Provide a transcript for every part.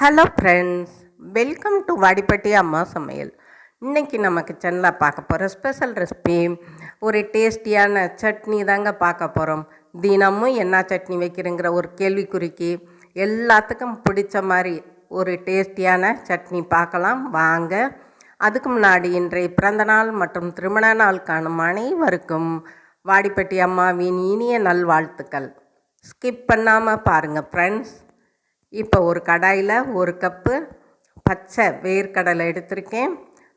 Hello friends welcome to Vadipatti அம்மா சமையல் இன்னைக்கு நம்ம கிச்சனில் பார்க்க போகிற ஸ்பெஷல் ரெசிபி ஒரு டேஸ்டியான சட்னி தாங்க பார்க்க போகிறோம் தினமும் என்ன சட்னி வைக்கிறேங்கிற ஒரு கேள்விக்குறிக்கு எல்லாத்துக்கும் பிடிச்ச மாதிரி ஒரு டேஸ்டியான சட்னி பார்க்கலாம். வாங்க. அதுக்கு முன்னாடி இன்றைய பிறந்தநாள் மற்றும் திருமண நாள் காணும் அனைவருக்கும் வாடிப்பட்டி அம்மாவின் இனிய நல்வாழ்த்துக்கள். ஸ்கிப் பண்ணாமல் பாருங்கள் ஃப்ரெண்ட்ஸ் இப்போ ஒரு கடாயில் ஒரு கப்பு பச்சை வேர்க்கடலை எடுத்திருக்கேன்.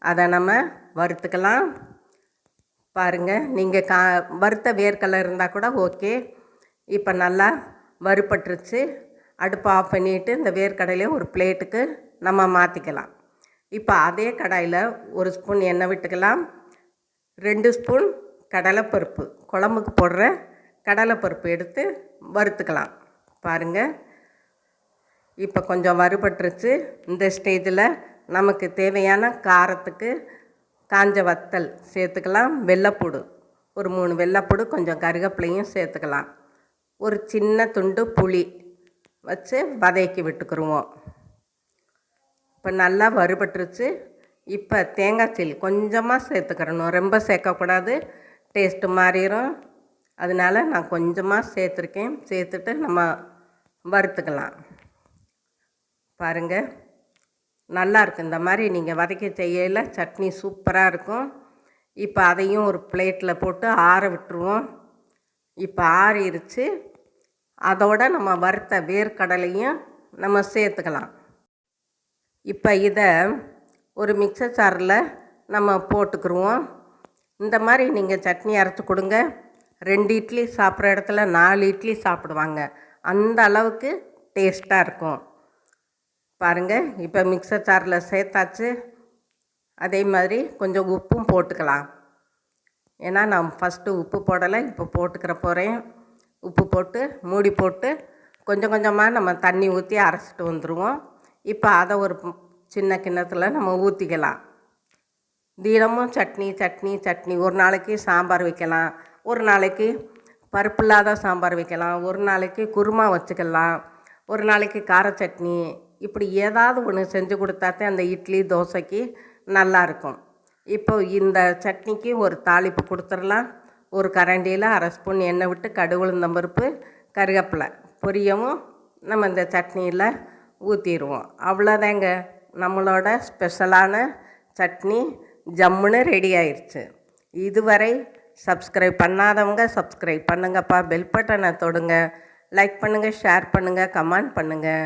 அதை நம்ம வறுத்துக்கலாம். பாருங்கள் நீங்கள் கா வறுத்த வேர்க்கடலை இருந்தால் கூட ஓகே. இப்போ நல்லா வறுபட்டுருச்சு. அடுப்பை ஆஃப் பண்ணிவிட்டு இந்த வேர்க்கடலையை ஒரு பிளேட்டுக்கு நம்ம மாற்றிக்கலாம் இப்போ அதே கடாயில் ஒரு ஸ்பூன் எண்ணெய் விட்டுக்கலாம். ரெண்டு ஸ்பூன் கடலைப்பருப்பு குழம்புக்கு போடுற கடலைப்பருப்பு எடுத்து வறுத்துக்கலாம். பாருங்கள் இப்போ கொஞ்சம் வறுபட்டுருச்சு. இந்த ஸ்டேஜில் நமக்கு தேவையான காரத்துக்கு காஞ்ச வத்தல் சேர்த்துக்கலாம். வெள்ளைப்பூடு ஒரு மூணு வெள்ளைப்பூடு கொஞ்சம் கருகப்பிலையும் சேர்த்துக்கலாம். ஒரு சின்ன துண்டு புளி வச்சு வதக்கி விட்டுக்குருவோம். இப்போ நல்லா வறுபட்டுருச்சு. இப்போ தேங்காய் சில்லி கொஞ்சமாக சேர்த்துக்கிறணும். ரொம்ப சேர்க்கக்கூடாது. டேஸ்ட்டு மாறிடும் அதனால நான் கொஞ்சமாக சேர்த்துருக்கேன். சேர்த்துட்டு நம்ம வறுத்துக்கலாம். பாருங்கள் நல்லாயிருக்கும் இந்த மாதிரி நீங்கள் வதக்கி செய்யல சட்னி சூப்பராக இருக்கும். இப்போ அதையும் ஒரு பிளேட்டில் போட்டு ஆற விட்டுருவோம். இப்போ ஆறிடுச்சு அதோட நம்ம வறுத்த வேர்க்கடலையும் நம்ம சேர்த்துக்கலாம். இப்போ இதை ஒரு மிக்சர் சாரில் நம்ம போட்டுக்குருவோம். இந்த மாதிரி நீங்கள் சட்னி அரைச்சி கொடுங்க. ரெண்டு இட்லி சாப்பிட்ற இடத்துல நாலு இட்லி சாப்பிடுவாங்க. அந்த அளவுக்கு டேஸ்ட்டாக இருக்கும். பாருங்கள் இப்போ மிக்சர் ஜாரில் சேர்த்தாச்சு. அதே மாதிரி கொஞ்சம் உப்பும் போட்டுக்கலாம். ஏன்னா நான் ஃபஸ்ட்டு உப்பு போடலை இப்போ போட்டுக்கிற போகிறேன் உப்பு போட்டு மூடி போட்டு கொஞ்சம் கொஞ்சமாக நம்ம தண்ணி ஊற்றி அரைச்சிட்டு வந்துடுவோம் இப்போ அதை ஒரு சின்ன கிண்ணத்தில் நம்ம ஊற்றிக்கலாம் தினமும் சட்னி சட்னி சட்னி. ஒரு நாளைக்கு சாம்பார் வைக்கலாம். ஒரு நாளைக்கு பருப்பு இல்லாத சாம்பார் வைக்கலாம். ஒரு நாளைக்கு குருமா வச்சுக்கலாம். ஒரு நாளைக்கு கார சட்னி. இப்படி ஏதாவது ஒன்று செஞ்சு கொடுத்தாத்தே அந்த இட்லி தோசைக்கு நல்லாயிருக்கும். இப்போ இந்த சட்னிக்கு ஒரு தாளிப்பு கொடுத்துடலாம். ஒரு கரண்டியில் அரை ஸ்பூன் எண்ணெய் விட்டு கடுகு உளுந்தம்பருப்பு கருவேப்பிலை பொரியவும் நம்ம இந்த சட்னியில் ஊற்றிடுவோம் அவ்வளோதாங்க. நம்மளோட ஸ்பெஷலான சட்னி ஜம்முன்னு ரெடி ஆயிடுச்சு இதுவரை சப்ஸ்கிரைப் பண்ணாதவங்க சப்ஸ்கிரைப் பண்ணுங்கப்பா. பெல் பட்டனை தொடுங்க. லைக் பண்ணுங்கள் ஷேர் பண்ணுங்கள் கமெண்ட் பண்ணுங்கள்